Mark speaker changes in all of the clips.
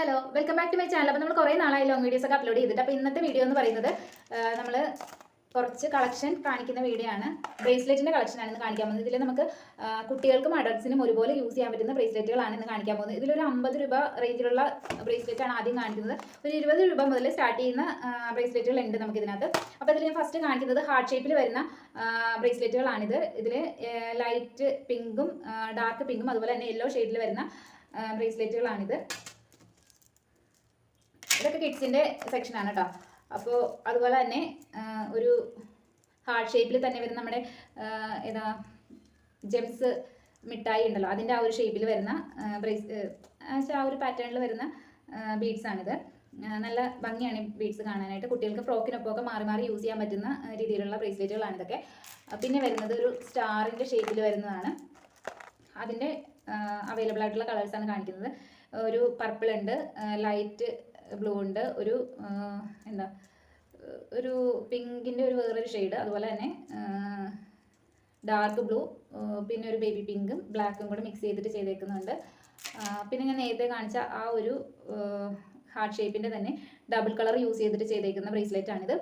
Speaker 1: Hello welcome back to my channel അപ്പോൾ നമ്മൾ കുറേ നാളായി ലോങ് വീഡിയോസ് ഒക്കെ അപ്ലോഡ് ചെയ്തിട്ട്. അപ്പോൾ ഇന്നത്തെ വീഡിയോ എന്ന് പറയുന്നത് നമ്മൾ കുറച്ച് കളക്ഷൻ കാണിക്കുന്ന വീഡിയോ ആണ്. ബ്രേസ്ലെറ്റിന്റെ കളക്ഷനാണ് ഇന്ന് കാണിക്കാൻ പോകുന്നത്. ഇതിൽ നമുക്ക് കുട്ടികൾക്കും അഡൾട്ട്സിനും ഒരുപോലെ യൂസ് ചെയ്യാൻ പറ്റുന്ന ബ്രേസ്ലെറ്റുകളാണ് ഇന്ന് കാണിക്കാൻ പോകുന്നത്. ഇതിലൊരു അമ്പത് രൂപ റേഞ്ചിലുള്ള ആണ് ആദ്യം കാണിക്കുന്നത്. ഒരു ഇരുപത് രൂപ മുതൽ സ്റ്റാർട്ട് ചെയ്യുന്ന ബ്രേസ്ലെറ്റുകൾ ഉണ്ട് നമുക്ക് ഇതിനകത്ത്. അപ്പോൾ ഇതിൽ ഞാൻ ഫസ്റ്റ് കാണിക്കുന്നത് ഹാർട്ട് ഷേപ്പിൽ വരുന്ന ബ്രേസ്ലെറ്റുകളാണിത് ഇതിൽ ലൈറ്റ് പിങ്കും ഡാർക്ക് പിങ്കും അതുപോലെ തന്നെ യെല്ലോ ഷെയ്ഡിൽ വരുന്ന ബ്രേസ്ലെറ്റുകളാണിത് ഇതൊക്കെ കിഡ്സിന്റെ സെക്ഷനാണ് കേട്ടോ അപ്പോൾ അതുപോലെ തന്നെ ഒരു ഹാർട്ട് ഷേപ്പിൽ തന്നെ വരുന്ന നമ്മുടെ ഏതാ ജെംസ് മിഠായി ഉണ്ടല്ലോ അതിന്റെ ആ ഒരു ഷേപ്പിൽ വരുന്ന ബ്രേസ് ആ ഒരു പാറ്റേണിൽ വരുന്ന ബീഡ്സാണിത് നല്ല ഭംഗിയാണ് ബീഡ്സ് കാണാനായിട്ട്. കുട്ടികൾക്ക് ഫ്രോക്കിനൊപ്പമൊക്കെ മാറി മാറി യൂസ് ചെയ്യാൻ പറ്റുന്ന രീതിയിലുള്ള ബ്രേസ്ലെറ്റുകളാണ് ഇതൊക്കെ. പിന്നെ വരുന്നത് ഒരു സ്റ്റാറിന്റെ ഷേപ്പിൽ വരുന്നതാണ്. അതിന്റെ അവൈലബിൾ ആയിട്ടുള്ള കളേഴ്സാണ് കാണിക്കുന്നത്. ഒരു പർപ്പിൾ ഉണ്ട് ലൈറ്റ് ബ്ലൂ ഉണ്ട്. ഒരു എന്താ ഒരു പിങ്കിന്റെ ഒരു വേറൊരു ഷെയ്ഡ് അതുപോലെ തന്നെ ഡാർക്ക് ബ്ലൂ പിന്നെ ഒരു ബേബി പിങ്കും ബ്ലാക്കും കൂടെ മിക്സ് ചെയ്തിട്ട് ചെയ്തേക്കുന്നുണ്ട്. പിന്നെ ഞാൻ നേരത്തെ കാണിച്ച ആ ഒരു ഹാർട്ട് ഷേപ്പിന്റെ തന്നെ ഡബിൾ കളർ യൂസ് ചെയ്തിട്ട് ചെയ്തേക്കുന്ന ബ്രേസ്ലെറ്റ് ആണിത്.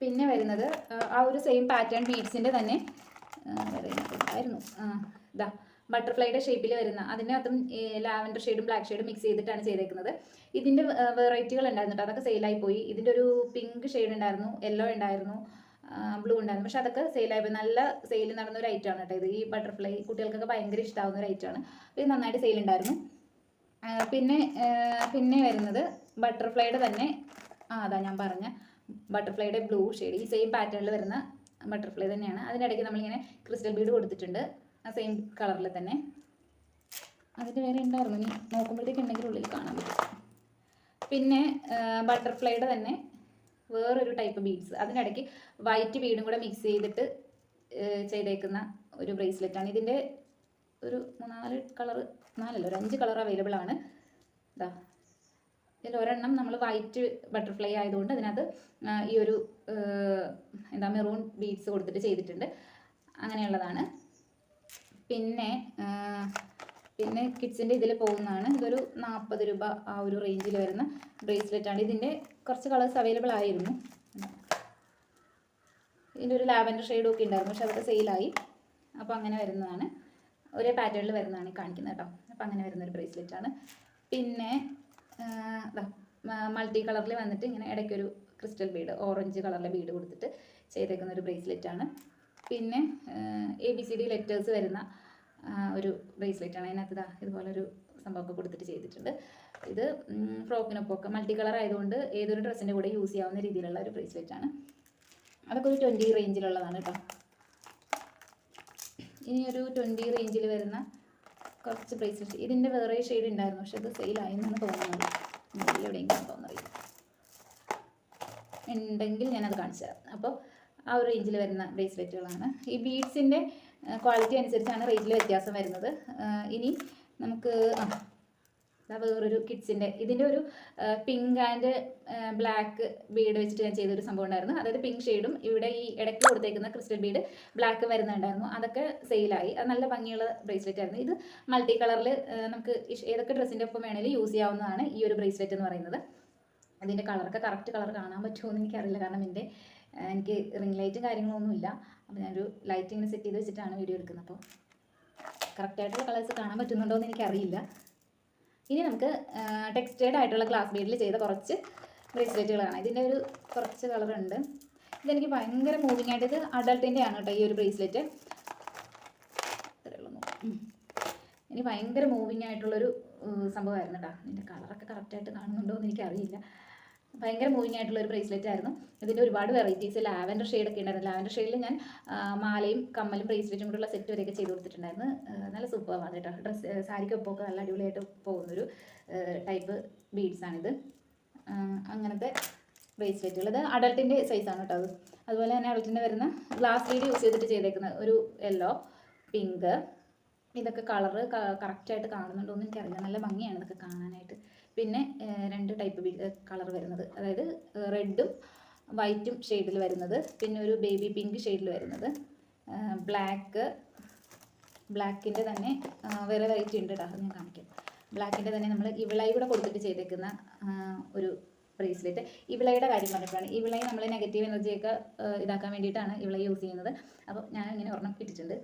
Speaker 1: പിന്നെ വരുന്നത് ആ, ഒരു സെയിം പാറ്റേൺ ബീഡ്സിന്റെ തന്നെ ആയിരുന്നു. ഇതാ ബട്ടർഫ്ലൈയുടെ ഷേപ്പിൽ വരുന്ന അതിനകത്തും ലാവൻഡർ ഷെയ്ഡും ബ്ലാക്ക് ഷെയ്ഡും മിക്സ് ചെയ്തിട്ടാണ് ചെയ്തേക്കുന്നത്. ഇതിന്റെ വെറൈറ്റികൾ ഉണ്ടായിരുന്നു കേട്ടോ. അതൊക്കെ സെയിലായി പോയി. ഇതിന്റെ ഒരു പിങ്ക് ഷെയ്ഡ് ഉണ്ടായിരുന്നു യെല്ലോ ഉണ്ടായിരുന്നു ബ്ലൂ ഉണ്ടായിരുന്നു. പക്ഷെ അതൊക്കെ സെയിലായി നല്ല സെയിൽ നടന്ന ഒരു ഐറ്റമാണ് കേട്ടോ ഇത്. ഈ ബട്ടർഫ്ലൈ കുട്ടികൾക്കൊക്കെ ഭയങ്കര ഇഷ്ടമാവുന്ന ഒരു ഐറ്റമാണ് ഇത് നന്നായിട്ട് സെയിൽ ഉണ്ടായിരുന്നു. പിന്നെ പിന്നെ വരുന്നത് ബട്ടർഫ്ലൈയുടെ തന്നെ ആ അതാ ഞാൻ പറഞ്ഞ ബട്ടർഫ്ലൈയുടെ ബ്ലൂ ഷെയ്ഡ് ഈ സെയിം പാറ്റേണിൽ വരുന്ന ബട്ടർഫ്ലൈ തന്നെയാണ്. അതിനിടയ്ക്ക് നമ്മളിങ്ങനെ ക്രിസ്റ്റൽ ബീഡ് കൊടുത്തിട്ടുണ്ട്. ആ സെയിം കളറിൽ തന്നെ. അതിന്റെ വേറെ ഉണ്ടായിരുന്നു ഇനി നോക്കുമ്പോഴത്തേക്ക് ഉണ്ടെങ്കിൽ ഉള്ളിൽ കാണാൻ പറ്റും. പിന്നെ ബട്ടർഫ്ലൈയുടെ തന്നെ വേറൊരു ടൈപ്പ് ബീഡ്സ് അതിനിടയ്ക്ക് വൈറ്റ് ബീഡും കൂടെ മിക്സ് ചെയ്തിട്ട് ചെയ്തേക്കുന്ന ഒരു ബ്രേസ്ലെറ്റാണ് ഇതിന്റെ ഒരു മൂന്നാൽ കളർ നാലല്ല ഒരു അഞ്ച് കളർ അവൈലബിൾ ആണ്. ഇതാ ഇതിൽ ഒരെണ്ണം നമ്മൾ വൈറ്റ് ബട്ടർഫ്ലൈ ആയതുകൊണ്ട് അതിനകത്ത് ഈ ഒരു എന്താ മെറൂൺ ബീഡ്സ് കൊടുത്തിട്ട് ചെയ്തിട്ടുണ്ട്. അങ്ങനെയുള്ളതാണ്. പിന്നെ പിന്നെ കിഡ്സിന്റെ ഇതിൽ പോകുന്നതാണ്. ഇതൊരു നാൽപ്പത് രൂപ ആ ഒരു റേഞ്ചിൽ വരുന്ന ബ്രേസ്ലെറ്റ് ആണ്. ഇതിന്റെ കുറച്ച് കളേഴ്സ് അവൈലബിൾ ആയിരുന്നു. ഇതിന്റെ ഒരു ലാവൻഡർ ഷെയ്ഡും ഒക്കെ ഉണ്ടായിരുന്നു പക്ഷെ അതൊക്കെ സെയിലായി അപ്പോൾ അങ്ങനെ വരുന്നതാണ്. ഒരേ പാറ്റേണിൽ വരുന്നതാണ് കാണിക്കുന്നത് കേട്ടോ. അപ്പോൾ അങ്ങനെ വരുന്നൊരു ബ്രേസ്ലെറ്റ് ആണ്. പിന്നെ മൾട്ടി കളറിൽ വന്നിട്ട് ഇങ്ങനെ ഇടയ്ക്കൊരു ക്രിസ്റ്റൽ ബീഡ് ഓറഞ്ച് കളറിലെ ബീഡ് കൊടുത്തിട്ട് ചെയ്തേക്കുന്ന ഒരു ബ്രേസ്ലെറ്റ് ആണ്. പിന്നെ A B C D letters വരുന്ന ഒരു ബ്രേസ്ലെറ്റ് ആണ്. അതിനകത്ത് ഇതാ ഇതുപോലൊരു സംഭവമൊക്കെ കൊടുത്തിട്ട് ചെയ്തിട്ടുണ്ട്. ഇത് ഫ്രോക്കിനൊപ്പമൊക്കെ മൾട്ടി കളർ ആയതുകൊണ്ട് ഏതൊരു ഡ്രസ്സിന്റെ കൂടെ യൂസ് ചെയ്യാവുന്ന രീതിയിലുള്ള ഒരു ബ്രേസ്ലെറ്റ് ആണ്. അതൊക്കെ ഒരു ട്വന്റി റേഞ്ചിലുള്ളതാണ് കേട്ടോ ഇനി ഒരു ട്വന്റി റേഞ്ചിൽ വരുന്ന കുറച്ച് ബ്രേസ്ലെറ്റ് ഇതിന്റെ വേറെ ഷെയ്ഡ് ഉണ്ടായിരുന്നു പക്ഷെ അത് സെയിലായി എന്നാണ് തോന്നുന്നത് എവിടെയെങ്കിലും തോന്നുന്നത് ഉണ്ടെങ്കിൽ ഞാനത് കാണിച്ചു തരാം അപ്പോൾ ആ ഒരു റേഞ്ചിൽ വരുന്ന ബ്രേസ്ലെറ്റുകളാണ് ഈ ബീഡ്സിന്റെ ക്വാളിറ്റി അനുസരിച്ചാണ് റേറ്റിൽ വ്യത്യാസം വരുന്നത്. ഇനി നമുക്ക് വേറൊരു കിഡ്സിന്റെ ഇതിന്റെ ഒരു പിങ്ക് ആൻഡ് ബ്ലാക്ക് ബീഡ് വെച്ചിട്ട് ഞാൻ ചെയ്തൊരു സംഭവം ഉണ്ടായിരുന്നു. അതായത് പിങ്ക് ഷെയ്ഡും ഇവിടെ ഈ ഇടയ്ക്ക് കൊടുത്തേക്കുന്ന ക്രിസ്റ്റൽ ബീഡ് ബ്ലാക്ക് വരുന്നുണ്ടായിരുന്നു. അതൊക്കെ സെയിലായി അത് നല്ല ഭംഗിയുള്ള ബ്രേസ്ലെറ്റ് ആയിരുന്നു. ഇത് മൾട്ടി കളറിൽ നമുക്ക് ഏതൊക്കെ ഡ്രസ്സിന്റെ ഒപ്പം വേണമെങ്കിലും യൂസ് ചെയ്യാവുന്നതാണ് ഈ ഒരു ബ്രേസ്ലെറ്റ് എന്ന് പറയുന്നത്. അതിന്റെ കളറൊക്കെ കറക്റ്റ് കളർ കാണാൻ പറ്റുമോ എന്ന് എനിക്കറിയില്ല. കാരണം എന്റെ എനിക്ക് റിംഗ് ലൈറ്റും കാര്യങ്ങളൊന്നും ഇല്ല. അപ്പോൾ ഞാനൊരു ലൈറ്റ് ഇങ്ങനെ സെറ്റ് ചെയ്ത് വെച്ചിട്ടാണ് വീഡിയോ എടുക്കുന്നത്. അപ്പോൾ കറക്റ്റായിട്ടുള്ള കളേഴ്സ് കാണാൻ പറ്റുന്നുണ്ടോ എന്ന് എനിക്കറിയില്ല. ഇനി നമുക്ക് ടെക്സ്റ്റൈഡ് ആയിട്ടുള്ള ക്ലാസ് ബീഡിൽ ചെയ്ത കുറച്ച് ബ്രേസ്ലെറ്റുകളാണ് ഇതിന്റെ ഒരു കുറച്ച് കളറുണ്ട് ഇതെനിക്ക് ഭയങ്കര മൂവിങ് ആയിട്ട് ഇത് അഡൾട്ടിന്റെ ആണ് കേട്ടോ ഈ ഒരു ബ്രേസ്ലെറ്റ് എനിക്ക് ഭയങ്കര മൂവിങ് ആയിട്ടുള്ളൊരു സംഭവമായിരുന്നു കേട്ടോ ഇതിന്റെ കളറൊക്കെ കറക്റ്റായിട്ട് കാണുന്നുണ്ടോ എന്ന് എനിക്കറിയില്ല. ഭയങ്കര മൂവിങ് ആയിട്ടുള്ള ഒരു ബ്രേസ്ലെറ്റ് ആയിരുന്നു. ഇതിന്റെ ഒരുപാട് വെറൈറ്റീസ് ലാവൻഡർ ഷെയ്ഡൊക്കെ ഉണ്ടായിരുന്നു. ലാവൻഡർ ഷെയ്ഡിൽ ഞാൻ മാലയും കമ്മലും ബ്രേസ്ലെറ്റും കൂടെയുള്ള സെറ്റ് വരെയൊക്കെ ചെയ്ത് കൊടുത്തിട്ടുണ്ടായിരുന്നു. നല്ല നല്ല സൂപ്പറാണ് കേട്ടോ. ഡ്രസ് സാരിക്കൊപ്പമൊക്കെ നല്ല അടിപൊളിയായിട്ട് പോകുന്നൊരു ടൈപ്പ് ബീഡ്സാണിത് അങ്ങനത്തെ ബ്രേസ്ലെറ്റുകൾ ഇത് അഡൾട്ടിന്റെ സൈസാണ് കേട്ടോ അത്. അതുപോലെ തന്നെ അഡൾട്ടിന്റെ വരുന്ന ഗ്ലാസ് ലീഡ് യൂസ് ചെയ്തിട്ട് ചെയ്തേക്കുന്ന ഒരു യെല്ലോ പിങ്ക് ഇതൊക്കെ കളറ് കറക്റ്റായിട്ട് കാണുന്നുണ്ടോ എന്ന് എനിക്കറിയില്ല. നല്ല ഭംഗിയാണ് ഇതൊക്കെ കാണാനായിട്ട്. പിന്നെ രണ്ട് ടൈപ്പ് കളർ വരുന്നത്. അതായത് റെഡും വൈറ്റും ഷെയ്ഡിൽ വരുന്നത്. പിന്നെ ഒരു ബേബി പിങ്ക് ഷെയ്ഡിൽ വരുന്നത്. ബ്ലാക്ക് ബ്ലാക്കിന്റെ തന്നെ വേറെ വെറൈറ്റി ഉണ്ട് കേട്ടോ ഞാൻ കാണിക്കാം. ബ്ലാക്കിന്റെ തന്നെ നമ്മൾ ഇവിളായി കൂടെ കൊടുത്തിട്ട് ചെയ്തേക്കുന്ന ഒരു ബ്രേസ്ലെറ്റ് ഇവിളയുടെ കാര്യം പറഞ്ഞപ്പോഴാണ്. ഇവിളയെ നമ്മൾ നെഗറ്റീവ് എനർജിയൊക്കെ ഇതാക്കാൻ വേണ്ടിയിട്ടാണ് ഇവിളയെ യൂസ് ചെയ്യുന്നത്. അപ്പോൾ ഞാൻ ഇങ്ങനെ ഒരെണ്ണം ഇട്ടിട്ടുണ്ട്.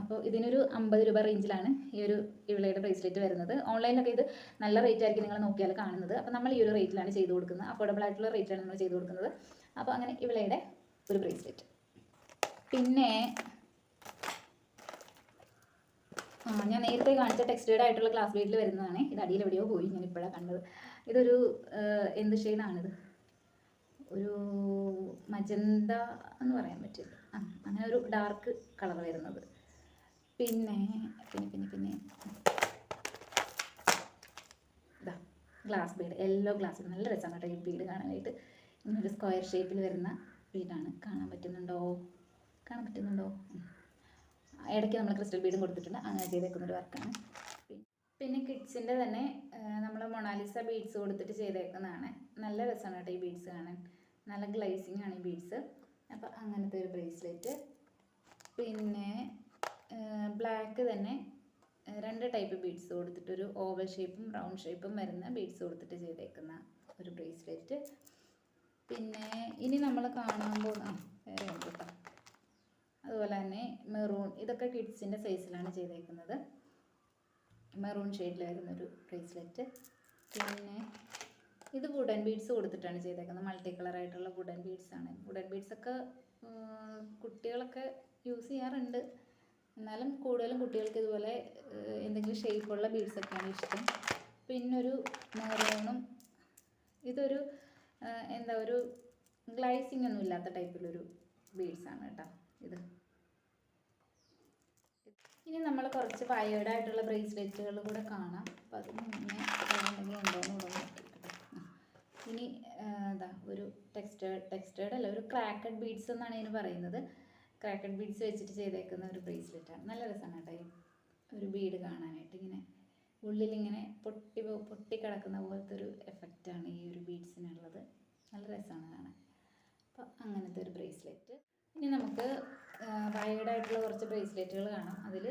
Speaker 1: അപ്പോൾ ഇതിനൊരു അമ്പത് രൂപ റേഞ്ചിലാണ് ഈ ഒരു ഇവിളയുടെ ബ്രേസ്ലെറ്റ് വരുന്നത്. ഓൺലൈനിലൊക്കെ ഇത് നല്ല റേറ്റ് ആയിരിക്കും നിങ്ങൾ നോക്കിയാൽ കാണുന്നത്. അപ്പോൾ നമ്മൾ ഈ ഒരു റേറ്റിലാണ് ചെയ്തു കൊടുക്കുന്നത്. അഫോർഡബിൾ ആയിട്ടുള്ള റേറ്റിലാണ് നമ്മൾ ചെയ്തു കൊടുക്കുന്നത്. അപ്പോൾ അങ്ങനെ ഇവിളയുടെ ഒരു ബ്രേസ്ലെറ്റ് പിന്നെ ആ ഞാൻ നേരത്തെ കാണിച്ച ടെക്സ്റ്റേഡ് ആയിട്ടുള്ള ക്ലാസ് വീട്ടിൽ വരുന്നതാണ്. ഇത് അടിയിൽ എവിടെയോ പോയി. ഞാൻ ഇപ്പോഴാണ് കണ്ടത്. ഇതൊരു എന്ത് ഷെയ്ഡാണിത് ഒരു മജന്ത എന്ന് പറയാൻ പറ്റില്ല. ആ അങ്ങനെ ഒരു ഡാർക്ക് കളർ വരുന്നത്. പിന്നെ പിന്നെ പിന്നെ പിന്നെ. ഇതാ ഗ്ലാസ് ബീഡ് യെല്ലോ ഗ്ലാസ് നല്ല രസമാണ് കേട്ടോ ഈ ബീഡ് കാണാനായിട്ട്. ഇങ്ങനൊരു സ്ക്വയർ ഷേപ്പിൽ വരുന്ന ബീഡാണ് കാണാൻ പറ്റുന്നുണ്ടോ? കാണാൻ പറ്റുന്നുണ്ടോ. ഇടയ്ക്ക് നമ്മൾ ക്രിസ്റ്റൽ ബീഡും കൊടുത്തിട്ടുണ്ട്. അങ്ങനെ ചെയ്തേക്കുന്ന ഒരു വർക്കാണ് പിന്നെ കിഡ്സിന്റെ തന്നെ നമ്മൾ മൊണാലിസ ബീഡ്സ് കൊടുത്തിട്ട് ചെയ്തേക്കുന്നതാണ്. നല്ല രസമാണ് കേട്ടോ ഈ ബീഡ്സ് കാണാൻ. നല്ല ഗ്ലൈസിങ് ആണ് ഈ ബീഡ്സ് അപ്പോൾ അങ്ങനത്തെ ഒരു ബ്രേസ്ലെറ്റ് പിന്നെ ബ്ലാക്ക് തന്നെ. രണ്ട് ടൈപ്പ് ബീഡ്സ് കൊടുത്തിട്ട് ഒരു ഓവൽ ഷേപ്പും റൗണ്ട് ഷേപ്പും വരുന്ന ബീഡ്സ് കൊടുത്തിട്ട് ചെയ്തേക്കുന്ന ഒരു ബ്രേസ്ലെറ്റ് പിന്നെ ഇനി നമ്മൾ കാണാൻ ആ വേറെ ഉണ്ട് കേട്ടോ അതുപോലെ തന്നെ മെറൂൺ ഇതൊക്കെ കിഡ്സിന്റെ സൈസിലാണ് ചെയ്തേക്കുന്നത്. മെറൂൺ ഷെയ്ഡിൽ വരുന്ന ഒരു ബ്രേസ്ലെറ്റ് പിന്നെ ഇത് വുഡൻ ബീഡ്സ് കൊടുത്തിട്ടാണ് ചെയ്തേക്കുന്നത്. മൾട്ടി കളർ ആയിട്ടുള്ള വുഡൻ ബീഡ്സ് ആണ്. വുഡൻ ബീഡ്സ് ഒക്കെ ഉം, കുട്ടികളൊക്കെ യൂസ് ചെയ്യാറുണ്ട്. എന്നാലും കൂടുതലും കുട്ടികൾക്ക് ഇതുപോലെ എന്തെങ്കിലും ഷേപ്പുള്ള ബീഡ്സ് ഒക്കെയാണ് ഇഷ്ടം. പിന്നൊരു മെറൂണും ഇതൊരു എന്താ ഒരു ഗ്ലൈസിംഗ് ഒന്നും ഇല്ലാത്ത ടൈപ്പിലൊരു ബീഡ്സ് ആണ് കേട്ടോ ഇത്. ഇനി നമ്മൾ കുറച്ച് വയേർഡ് ആയിട്ടുള്ള ബ്രേസ്ലെറ്റുകൾ കൂടെ കാണാം. അപ്പോൾ അത് മുന്നേ എന്തെങ്കിലും ഉണ്ടോ എന്ന് കൂടെ ഇനി എന്താ ഒരു ടെക്സ്റ്റേഡ് ടെക്സ്റ്റേഡ് അല്ല ഒരു ക്രാക്കഡ് ബീഡ്സ് എന്നാണ് ഇതിന് പറയുന്നത്. ക്രാക്കഡ് ബീഡ്സ് വെച്ചിട്ട് ചെയ്തേക്കുന്ന ഒരു ബ്രേസ്ലെറ്റാണ് നല്ല രസമാണ് കേട്ടോ ഒരു ബീഡ് കാണാനായിട്ട്. ഇങ്ങനെ ഉള്ളിലിങ്ങനെ പൊട്ടി പൊട്ടി കിടക്കുന്ന പോലത്തെ ഒരു എഫക്റ്റാണ് ഈ ഒരു ബീഡ്സിനുള്ളത് നല്ല രസമാണ് കാണാൻ. അപ്പോൾ അങ്ങനത്തെ ഒരു ബ്രേസ്ലെറ്റ് ഇനി നമുക്ക് വയേർഡ് ആയിട്ടുള്ള കുറച്ച് ബ്രേസ്ലെറ്റുകൾ കാണാം. അതിൽ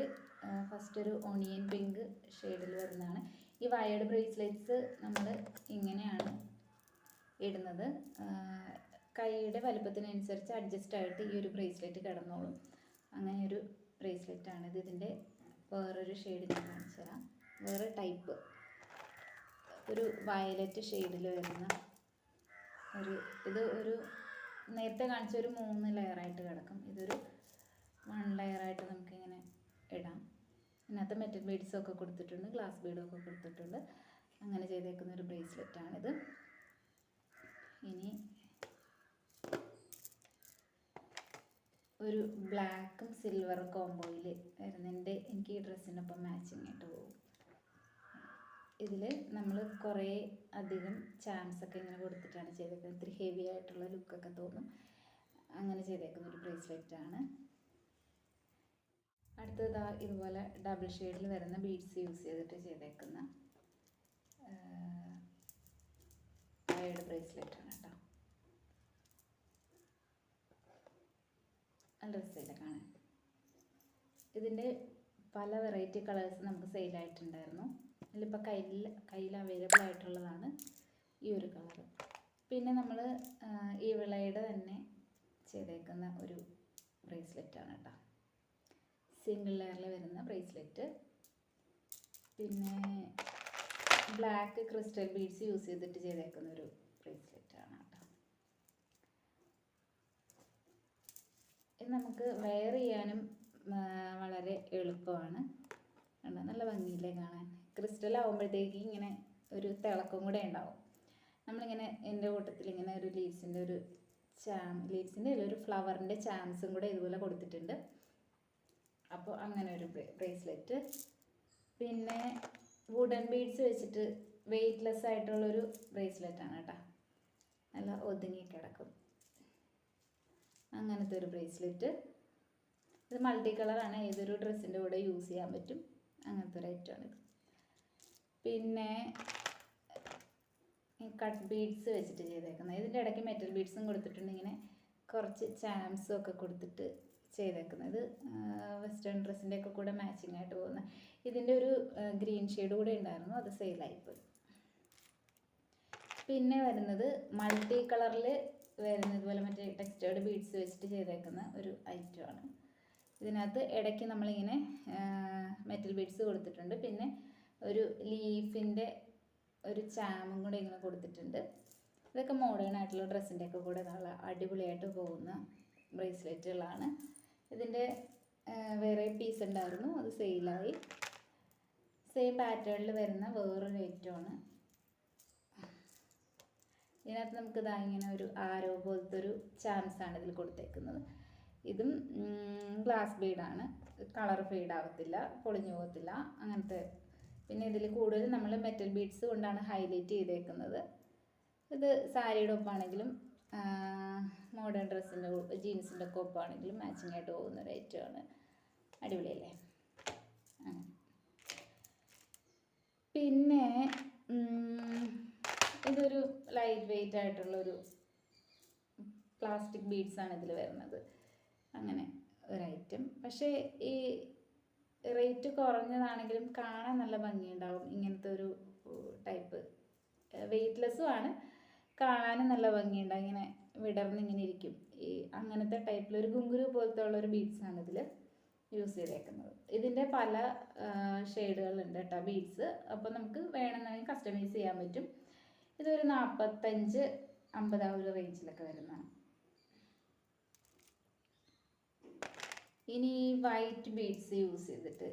Speaker 1: ഫസ്റ്റ് ഒരു ഓണിയൻ പിങ്ക് ഷെയ്ഡിൽ വരുന്നതാണ്. ഈ വയേഡ് ബ്രേസ്ലെറ്റ്സ് നമ്മൾ ഇങ്ങനെയാണ് ഇടുന്നത്. കൈയുടെ വലുപ്പത്തിനനുസരിച്ച് അഡ്ജസ്റ്റ് ആയിട്ട് ഈ ഒരു ബ്രേസ്ലെറ്റ് കിടന്നോളും. അങ്ങനെ ഒരു ബ്രേസ്ലെറ്റാണ് ഇത്. ഇതിന്റെ വേറൊരു ഷെയ്ഡ് ഞാൻ കാണിച്ചു തരാം. വേറെ ടൈപ്പ് ഒരു വയലറ്റ് ഷെയ്ഡിൽ വരുന്ന ഒരു ഇത് ഒരു നേരത്തെ കാണിച്ച ഒരു മൂന്ന് ലെയറായിട്ട് കിടക്കും. ഇതൊരു വൺ ലെയറായിട്ട് നമുക്കിങ്ങനെ ഇടാം. ഇതിനകത്ത് മെറ്റൽ ബീഡ്സ് ഒക്കെ കൊടുത്തിട്ടുണ്ട് ഗ്ലാസ് ബീഡ് ഒക്കെ കൊടുത്തിട്ടുണ്ട്. അങ്ങനെ ചെയ്തേക്കുന്ന ഒരു ബ്രേസ്ലെറ്റാണിത് ഇനി ഒരു ബ്ലാക്കും സിൽവർ കോംബോയിൽ വരുന്നുണ്ട്. എനിക്ക് ഈ ഡ്രസ്സിനൊപ്പം മാച്ചിങ് ആയിട്ട് പോകും. ഇതിൽ നമ്മൾ കുറേ അധികം ചാൻസ് ഒക്കെ ഇങ്ങനെ കൊടുത്തിട്ടാണ് ചെയ്തേക്കുന്നത്. ഇത്തിരി ഹെവി ആയിട്ടുള്ള ലുക്കൊക്കെ തോന്നും. അങ്ങനെ ചെയ്തേക്കുന്ന ഒരു ബ്രേസ്ലെറ്റ് ആണ്. അടുത്തത് ഇതുപോലെ ഡബിൾ ഷെയ്ഡിൽ വരുന്ന ബീഡ്സ് യൂസ് ചെയ്തിട്ട് ചെയ്തേക്കുന്ന വയേർഡ് ബ്രേസ്ലെറ്റ് ആണ് കേട്ടോ നല്ല രസമില്ല കാണാൻ ഇതിന്റെ പല വെറൈറ്റി കളേഴ്സ് നമുക്ക് സെയിലായിട്ടുണ്ടായിരുന്നു അതിലിപ്പോൾ കയ്യിൽ കയ്യിൽ അവൈലബിൾ ആയിട്ടുള്ളതാണ് ഈ ഒരു കളർ പിന്നെ നമ്മൾ ഈ വിളയുടെ തന്നെ ചെയ്തേക്കുന്ന ഒരു ബ്രേസ്ലെറ്റ് ആണ് കേട്ടോ സിംഗിൾ ലെയറിൽ വരുന്ന ബ്രേസ്ലെറ്റ് പിന്നെ ബ്ലാക്ക് ക്രിസ്റ്റൽ ബീഡ്സ് യൂസ് ചെയ്തിട്ട് ചെയ്തേക്കുന്ന ഒരു ബ്രേസ്ലെറ്റ് ആണ് കേട്ടോ നമുക്ക് വെയർ ചെയ്യാനും വളരെ എളുപ്പമാണ്. കണ്ടോ? നല്ല ഭംഗിയില്ലേ കാണാൻ? ക്രിസ്റ്റൽ ആകുമ്പോഴത്തേക്ക് ഇങ്ങനെ ഒരു തിളക്കം കൂടെ ഉണ്ടാവും. നമ്മളിങ്ങനെ എന്റെ കൂട്ടത്തിൽ ഇങ്ങനെ ഒരു ലീവ്സിന്റെ ഒരു ചാം ലീവ്സിന്റെ ഒരു ഫ്ലവറിന്റെ ചാംസും കൂടെ ഇതുപോലെ കൊടുത്തിട്ടുണ്ട്. അപ്പോൾ അങ്ങനെ ഒരു ബ്രേസ്ലെറ്റ് പിന്നെ വുഡൻ ബീഡ്സ് വെച്ചിട്ട് വെയ്റ്റ്ലെസ് ആയിട്ടുള്ളൊരു ബ്രേസ്ലെറ്റ് ആണ് കേട്ടോ. നല്ല ഒതുങ്ങി കിടക്കും. അങ്ങനത്തെ ഒരു ബ്രേസ്ലെറ്റ്. ഇത് മൾട്ടി കളറാണ് ഏതൊരു ഡ്രസ്സിന്റെ കൂടെ യൂസ് ചെയ്യാൻ പറ്റും. അങ്ങനത്തെ ഒരു ഐറ്റമാണിത് പിന്നെ കട്ട് ബീഡ്സ് വെച്ചിട്ട് ചെയ്തേക്കുന്നത്. ഇതിന്റെ ഇടയ്ക്ക് മെറ്റൽ ബീഡ്സും കൊടുത്തിട്ടുണ്ട്. ഇങ്ങനെ കുറച്ച് ചാംസും ഒക്കെ കൊടുത്തിട്ട് ചെയ്തേക്കുന്നത്. വെസ്റ്റേൺ ഡ്രസ്സിന്റെ ഒക്കെ കൂടെ മാച്ചിങ് ആയിട്ട് പോകുന്ന. ഇതിന്റെ ഒരു ഗ്രീൻ ഷെയ്ഡ് കൂടെ ഉണ്ടായിരുന്നു. അത് സെയിലായിപ്പോയി പിന്നെ വരുന്നത് മൾട്ടി കളറിൽ വരുന്നത് പോലെ മറ്റേ ടെക്സ്റ്റേർഡ് ബീഡ്സ് വെച്ചിട്ട് ചെയ്തേക്കുന്ന ഒരു ഐറ്റമാണ് ഇതിനകത്ത് ഇടയ്ക്ക് നമ്മളിങ്ങനെ മെറ്റൽ ബീഡ്സ് കൊടുത്തിട്ടുണ്ട്. പിന്നെ ഒരു ലീഫിന്റെ ഒരു ചാമും കൂടെ ഇങ്ങനെ കൊടുത്തിട്ടുണ്ട്. ഇതൊക്കെ മോഡേൺ ആയിട്ടുള്ള ഡ്രസ്സിന്റെ ഒക്കെ കൂടെ നല്ല അടിപൊളിയായിട്ട് പോകുന്ന ബ്രേസ്ലെറ്റുകളാണ് ഇതിന്റെ വേറെ പീസ് ഉണ്ടായിരുന്നു. അത് സെയിലായി സെയിം പാറ്റേണിൽ വരുന്ന വേറൊരു ഐറ്റമാണ് ഇതിനകത്ത് നമുക്ക് ഇതാ ഇങ്ങനെ ഒരു ആരോ പോലത്തെ ഒരു ചാൻസ് ആണ് ഇതിൽ കൊടുത്തേക്കുന്നത്. ഇതും ഗ്ലാസ് ബീഡാണ് കളർ ഫെയ്ഡ് ആവത്തില്ല പൊളിഞ്ഞു പോകത്തില്ല അങ്ങനത്തെ. പിന്നെ ഇതിൽ കൂടുതൽ നമ്മൾ മെറ്റൽ ബീഡ്സ് കൊണ്ടാണ് ഹൈലൈറ്റ് ചെയ്തേക്കുന്നത്. ഇത് സാരിയുടെ ഒപ്പാണെങ്കിലും മോഡേൺ ഡ്രസ്സിന്റെ ജീൻസിന്റെ ഒക്കെ ഒപ്പാണെങ്കിലും മാച്ചിങ് ആയിട്ട് പോകുന്ന ഒരു ഐറ്റമാണ് അടിപൊളിയല്ലേ? പിന്നെ ലൈറ്റ് വെയിറ്റ് ആയിട്ടുള്ളൊരു പ്ലാസ്റ്റിക് ബീഡ്സ് ആണ് ഇതിൽ വരുന്നത്. അങ്ങനെ ഒരു ഐറ്റം പക്ഷേ ഈ റേറ്റ് കുറഞ്ഞതാണെങ്കിലും കാണാൻ നല്ല ഭംഗിയുണ്ടാവും. ഇങ്ങനത്തെ ഒരു ടൈപ്പ് വെയ്റ്റ്ലെസ്സും ആണ്. കാണാനും നല്ല ഭംഗിയുണ്ടാവും ഇങ്ങനെ വിടർന്ന് ഇങ്ങനെ ഇരിക്കും. ഈ അങ്ങനത്തെ ടൈപ്പിൽ ഒരു ഗുങ്കുരു പോലത്തെ ഉള്ള ഒരു ബീഡ്സ് ആണ് ഇതിൽ യൂസ് ചെയ്തേക്കുന്നത്. ഇതിന്റെ പല ഷെയ്ഡുകളുണ്ട് കേട്ടോ ബീഡ്സ് അപ്പോൾ നമുക്ക് വേണമെന്നുണ്ടെങ്കിൽ കസ്റ്റമൈസ് ചെയ്യാൻ പറ്റും. ഇതൊരു നാൽപ്പത്തഞ്ച് അമ്പത് ആ ഒരു റേഞ്ചിലൊക്കെ വരുന്നതാണ്. ഇനി വൈറ്റ് ബീഡ്സ് യൂസ് ചെയ്തിട്ട്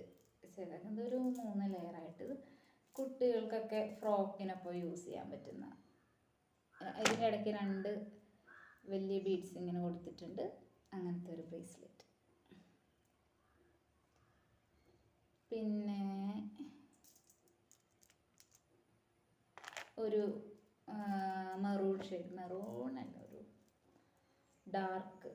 Speaker 1: ചെയ്തേക്കുന്നത് ഒരു മൂന്ന് ലെയറായിട്ട് ഇത് കുട്ടികൾക്കൊക്കെ ഫ്രോക്കിനൊപ്പം യൂസ് ചെയ്യാൻ പറ്റുന്ന ഇതിന്റെ ഇടയ്ക്ക് രണ്ട് വലിയ ബീഡ്സ് ഇങ്ങനെ കൊടുത്തിട്ടുണ്ട്. അങ്ങനത്തെ ഒരു ബ്രേസ്ലെറ്റ് പിന്നെ ഒരു മെറൂൺ ഷെയ്ഡ് മെറൂൺ അല്ല ഒരു ഡാർക്ക്